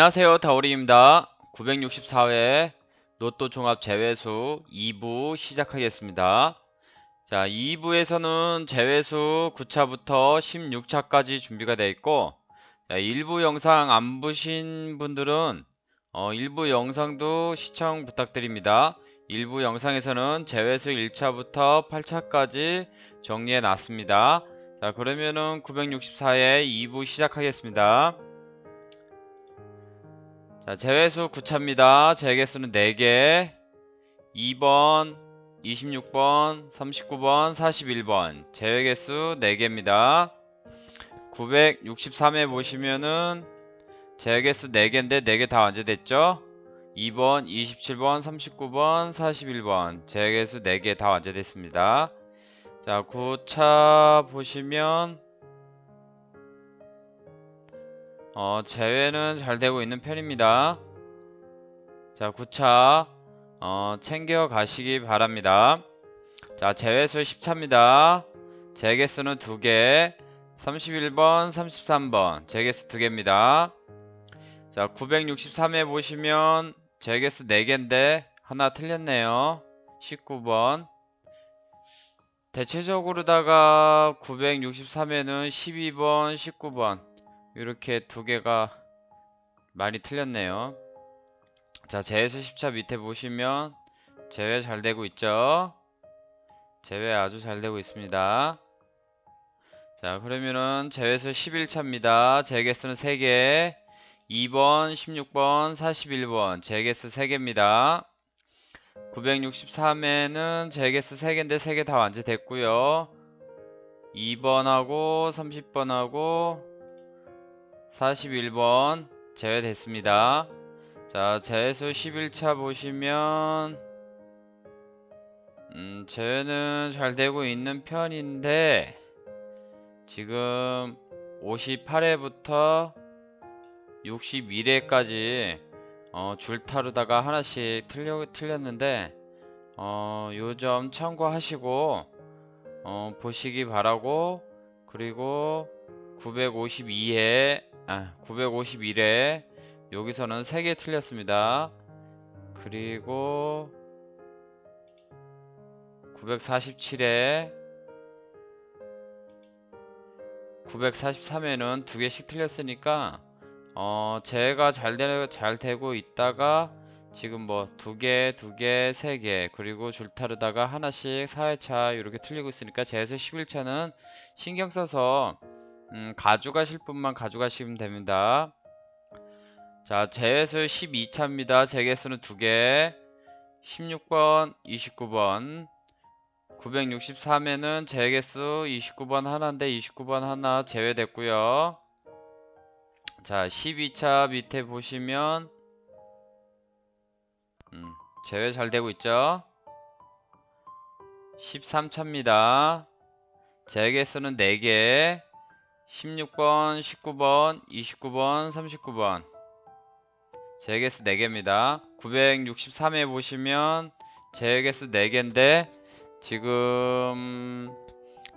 안녕하세요. 다오리입니다. 964회 로또 종합 제외수 2부 시작하겠습니다. 자, 2부에서는 제외수 9차부터 16차까지 준비가 되어 있고, 자, 일부 영상 안 보신 분들은 어, 일부 영상도 시청 부탁드립니다. 일부 영상에서는 제외수 1차부터 8차까지 정리해 놨습니다. 자, 그러면은 964회 2부 시작하겠습니다. 자, 제외수 9차입니다. 제개수는 4개. 2번, 26번, 39번, 41번. 제외개수 4개입니다. 963에 보시면은 제외개수 4개인데 4개 다 완제됐죠? 2번, 27번, 39번, 41번. 제외개수 4개 다 완제됐습니다. 자, 9차 보시면 어, 제외는 잘 되고 있는 편입니다. 자, 9차 어, 챙겨 가시기 바랍니다. 자, 제외수 10차입니다. 제개수는 2개. 31번, 33번. 제개수 2개입니다. 자, 963에 보시면 제개수 4개인데 하나 틀렸네요. 19번. 대체적으로다가 963에는 12번, 19번 이렇게 두 개가 많이 틀렸네요. 자, 제외수 10차 밑에 보시면 제외 잘 되고 있죠? 제외 아주 잘 되고 있습니다. 자, 그러면은 제외수 11차입니다. 제개수는 3개. 2번, 16번, 41번. 제개수 3개입니다. 963에는 제개수 3개인데 3개 다 완제됐고요. 2번하고 30번하고 41번 제외됐습니다. 자, 제외수 11차 보시면 음, 제외는 잘 되고 있는 편인데 지금 58회부터 61회까지 어, 줄타르다가 하나씩 틀려, 틀렸는데 어, 요점 참고하시고 어, 보시기 바라고 그리고 952회 아, 951회 여기서는 3개 틀렸습니다. 그리고 947회 943회는 2개씩 틀렸으니까 어, 제가 잘, 되, 잘 되고 있다가 지금 뭐 2개, 2개, 3개 그리고 줄타르다가 하나씩 4회차 이렇게 틀리고 있으니까 제에서 11차는 신경 써서 음, 가져가실 분만 가져가시면 됩니다. 자, 제외수 12차입니다. 제개수는 2개. 16번, 29번. 963에는 제개수 29번 하나인데 29번 하나 제외됐고요. 자, 12차 밑에 보시면 음, 제외 잘 되고 있죠? 13차입니다. 제개수는 4개. 16번, 19번, 29번, 39번. 제개수 4개입니다. 963에 보시면 제개수 4개인데 지금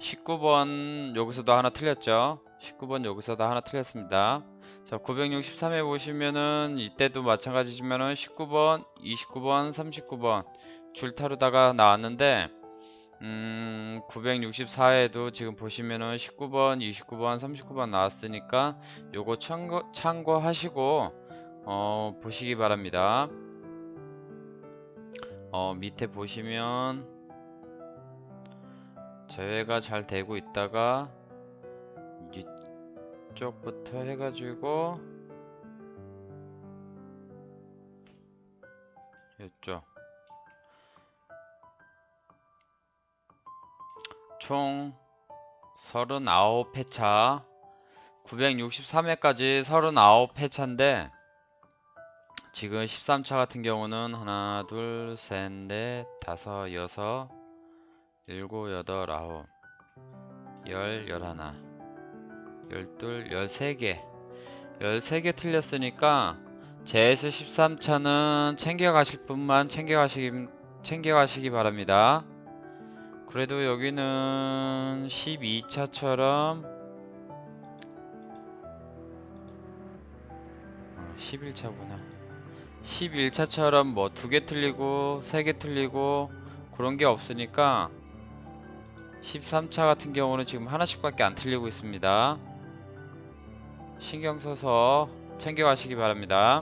19번 여기서도 하나 틀렸죠. 19번 여기서도 하나 틀렸습니다. 자, 963에 보시면은 이때도 마찬가지지만은 19번, 29번, 39번 줄타르다가 나왔는데 음, 964에도 지금 보시면은 19번, 29번, 39번 나왔으니까 요거 참고, 참고하시고 어, 보시기 바랍니다. 어, 밑에 보시면 제외가 잘 되고 있다가 이쪽부터 해가지고 이쪽 총 39회차 963회까지 39회차인데 지금 13차 같은 경우는 하나 둘 셋 넷 다섯 여섯 일곱 여덟 아홉 열 열하나 열둘 열세 개 열세 개 틀렸으니까 제에서 13차는 챙겨가실 분만 챙겨가시기 챙겨가시기 바랍니다. 그래도 여기는 12차처럼 11차구나. 11차처럼 뭐 두 개 틀리고 세 개 틀리고 그런 게 없으니까 13차 같은 경우는 지금 하나씩밖에 안 틀리고 있습니다. 신경 써서 챙겨가시기 바랍니다.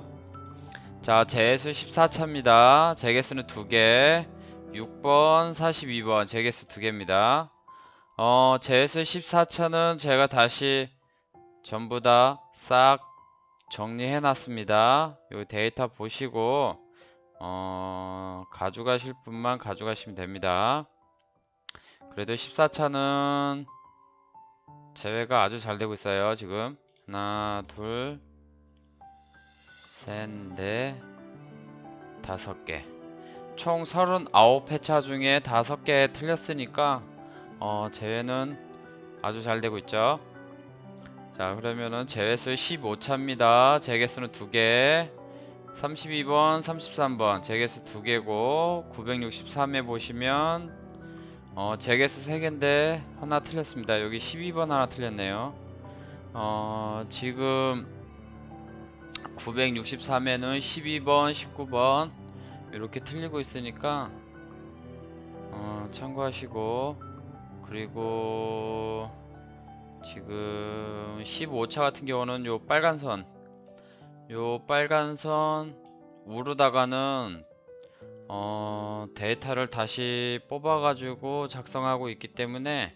자, 재수 14차입니다. 재개수는 두 개. 6번, 42번 재개수 두 개입니다. 어, 재수 14차는 제가 다시 전부 다 싹 정리해 놨습니다. 요 데이터 보시고 어, 가져가실 분만 가져가시면 됩니다. 그래도 14차는 제외가 아주 잘 되고 있어요. 지금 하나, 둘, 셋, 넷, 다섯 개. 총 39회차 중에 다섯 개 틀렸으니까 어, 제외는 아주 잘 되고 있죠. 자, 그러면은 제외수 15차입니다. 재개수는 두 개. 32번, 33번 재개수 두 개고 963에 보시면 어, 재개수 세 개인데 하나 틀렸습니다. 여기 12번 하나 틀렸네요. 어, 지금 963에는 12번, 19번 이렇게 틀리고 있으니까 어, 참고하시고 그리고 지금 15차 같은 경우는 요 빨간 선, 요 빨간 선 우르다가는 어, 데이터를 다시 뽑아가지고 작성하고 있기 때문에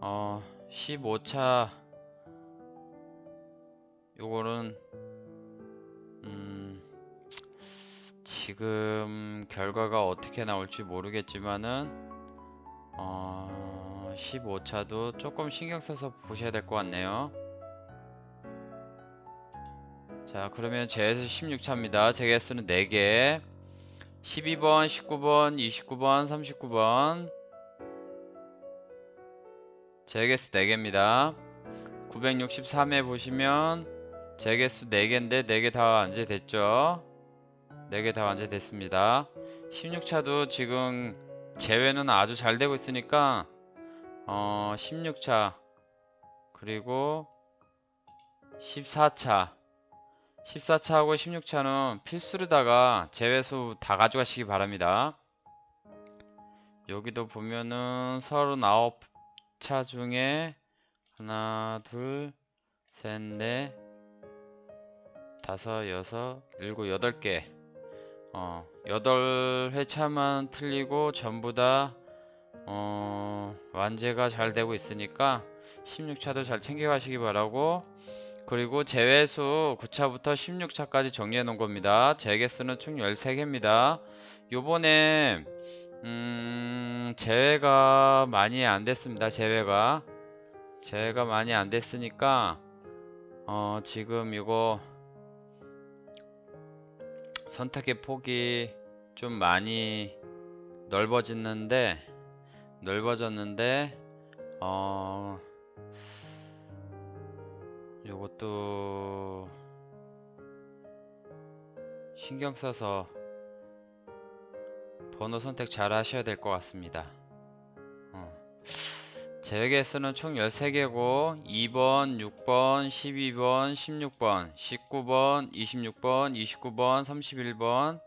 어, 15차 요거는 음, 지금 결과가 어떻게 나올지 모르겠지만은 어, 15차도 조금 신경 써서 보셔야 될 것 같네요. 자, 그러면 제에서 16차입니다. 제 개수는 4개. 12번, 19번, 29번, 39번. 제 개수 4개입니다. 963에 보시면 제 개수 4개인데 4개 다 완제됐죠? 4개 다 완제됐습니다. 16차도 지금 제외는 아주 잘 되고 있으니까 어, 16차 그리고 14차 14차하고 16차는 필수로다가 제외수 다 가져가시기 바랍니다. 여기도 보면은 39차 중에 하나, 둘, 셋, 넷, 다섯, 여섯, 일곱, 여덟 개 어, 여덟 회차만 틀리고 전부 다 어, 완제가 잘 되고 있으니까 16차도 잘 챙겨가시기 바라고 그리고 제외수 9차부터 16차까지 정리해 놓은 겁니다. 재개수는 총 13개입니다. 요번에 음, 제외가 많이 안 됐습니다. 제외가 제외가 많이 안 됐으니까 어, 지금 이거 선택의 폭이 좀 많이 넓어졌는데 넓어졌는데 어 요것도 신경 써서 번호 선택 잘 하셔야 될 것 같습니다. 어. 제외개수는 총 13개고 2번, 6번, 12번, 16번, 19번, 26번, 29번, 31번,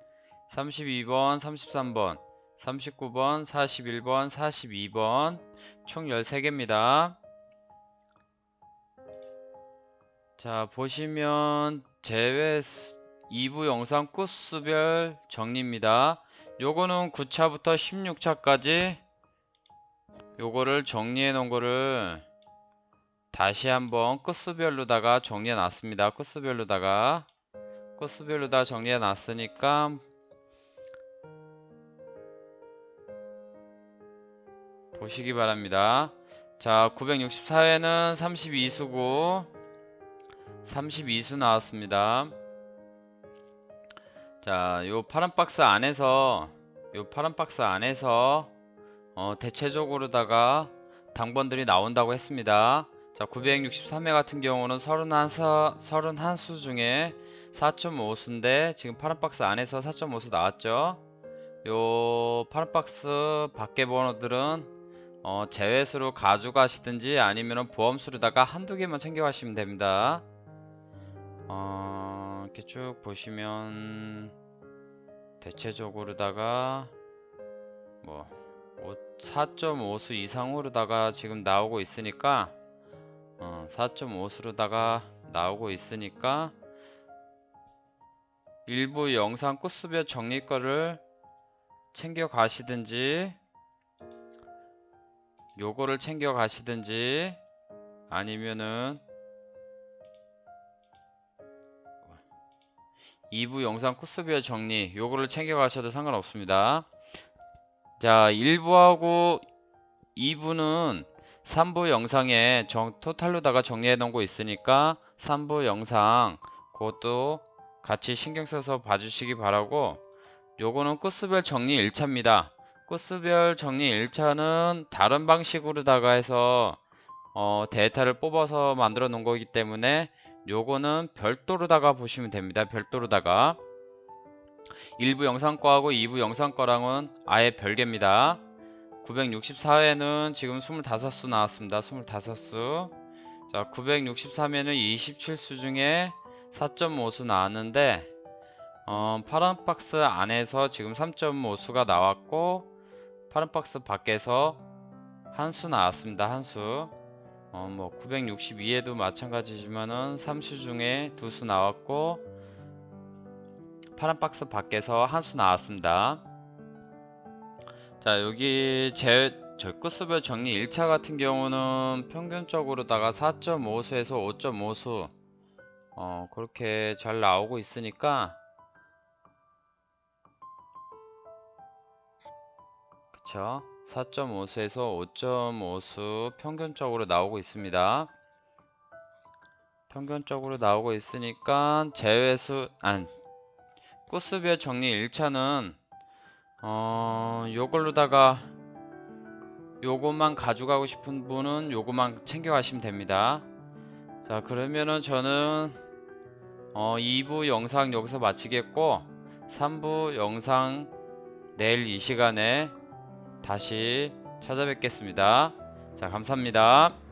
32번, 33번, 39번, 41번, 42번 총 13개입니다. 자, 보시면 제외 2부 영상 코스별 정리입니다. 요거는 9차부터 16차까지 요거를 정리해 놓은 거를 다시 한번 코스별로다가 정리해 놨습니다. 코스별로다가 코스별로다 정리해 놨으니까 보시기 바랍니다. 자, 964회는 32수고 32수 나왔습니다. 자, 요 파란 박스 안에서 요 파란 박스 안에서 어, 대체적으로다가 당번들이 나온다고 했습니다. 자, 963회 같은 경우는 31수, 31수 중에 4.5수인데 지금 파란 박스 안에서 4.5수 나왔죠. 요 파란 박스 밖에 번호들은 어, 제외수로 가져가시든지 아니면 보험수로다가 한두 개만 챙겨가시면 됩니다. 어, 이렇게 쭉 보시면 대체적으로다가 뭐 4.5수 이상으로다가 지금 나오고 있으니까 어, 4.5수로다가 나오고 있으니까 일부 영상 코스별 정리 거를 챙겨 가시든지 요거를 챙겨 가시든지 아니면은 2부 영상 코스별 정리 요거를 챙겨 가셔도 상관없습니다. 자, 1부하고 2부는 3부 영상에 정, 토탈로다가 정리해 놓은 거 있으니까 3부 영상 그것도 같이 신경 써서 봐주시기 바라고 요거는 코스별 정리 1차입니다. 코스별 정리 1차는 다른 방식으로다가 해서 어, 데이터를 뽑아서 만들어 놓은 거기 때문에 요거는 별도로다가 보시면 됩니다. 별도로다가 1부 영상 거하고 2부 영상 거랑은 아예 별개입니다. 964회는 지금 25수 나왔습니다. 25수. 자, 963회는 27수 중에 4.5수 나왔는데 어, 파란 박스 안에서 지금 3.5수가 나왔고 파란 박스 밖에서 한 수 나왔습니다. 한 수. 어, 뭐 962에도 마찬가지지만은 3수 중에 두 수 나왔고 파란 박스 밖에서 한 수 나왔습니다. 자 여기 제 절구수별 정리 1차 같은 경우는 평균적으로다가 4.5수에서 5.5수 어, 그렇게 잘 나오고 있으니까 그쵸 4.5수에서 5.5수 평균적으로 나오고 있습니다. 평균적으로 나오고 있으니까 제외수 안 코스별 정리 1차는 어 요걸로다가 요것만 가져가고 싶은 분은 요것만 챙겨 가시면 됩니다. 자 그러면은 저는 어 2부 영상 여기서 마치겠고 3부 영상 내일 이 시간에 다시 찾아뵙겠습니다. 자, 감사합니다.